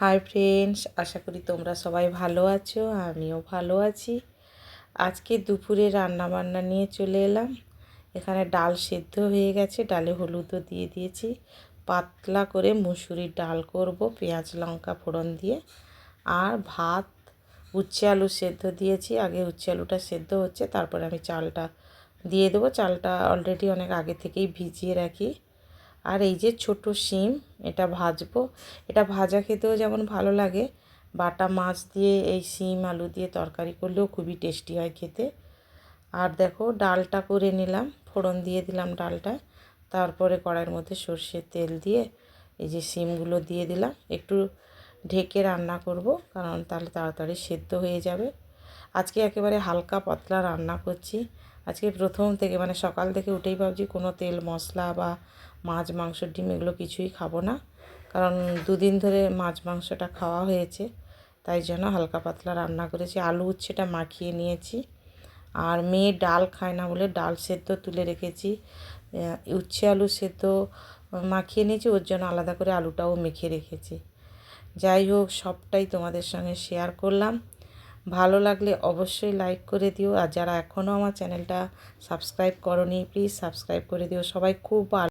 Hi friends আশা করি তোমরা সবাই ভালো আছো, আমিও ভালো আছি। আজকে দুপুরে রান্না বান্না নিয়ে চলে এলাম। এখানে ডাল সেদ্ধ হয়ে গেছে, ডালে হলুদও দিয়ে দিয়েছি। পাতলা করে মুসুরির ডাল করব, পেঁয়াজ, লঙ্কা ফোড়ন দিয়ে। আর ভাত, উচ্ছে আলু সেদ্ধ দিয়েছি। আগে উচ্ছে আলুটা সেদ্ধ হচ্ছে, তারপরে আমি চালটা দিয়ে দেবো। চালটা অলরেডি অনেক আগে থেকেই ভিজিয়ে রাখি। আর এই যে ছোট শিম, এটা ভাজবো। এটা ভাজা খেতেও যেমন ভালো লাগে, বাটা মাছ দিয়ে এই শিম, আলু দিয়ে তরকারি করলেও খুবই টেস্টি হয় খেতে। আর দেখো, ডালটা করে নিলাম, ফোড়ন দিয়ে দিলাম ডালটা তারপরে কড়াইয়ের মধ্যে সর্ষের তেল দিয়ে এই যে শিমগুলো দিয়ে দিলাম। একটু ঢেকে রান্না করব, কারণ তাহলে তাড়াতাড়ি সেদ্ধ হয়ে যাবে। আজকে একেবারে হালকা পাতলা রান্না করছি। আজকে প্রথম থেকে মানে সকাল থেকে উঠেই ভাবছি কোনো তেল, মশলা বা মাছ, মাংস, ডিম এগুলো কিছুই খাব না। কারণ দুদিন ধরে মাছ, মাংসটা খাওয়া হয়েছে, তাই জন্য হালকা পাতলা রান্না করেছি। আলু উচ্ছেটা মাখিয়ে নিয়েছি। আর মেয়ে ডাল খায় না বলে ডাল সেদ্ধ তুলে রেখেছি। উচ্ছে আলু সেদ্ধ মাখিয়ে নিয়েছি, ওর জন্য আলাদা করে আলুটাও মেখে রেখেছি। যাই হোক, সবটাই তোমাদের সঙ্গে শেয়ার করলাম। ভালো লাগলে অবশ্যই লাইক করে দিও। আর যারা এখনও আমার চ্যানেলটা সাবস্ক্রাইব করনি প্লিজ সাবস্ক্রাইব করে দিও। সবাই খুব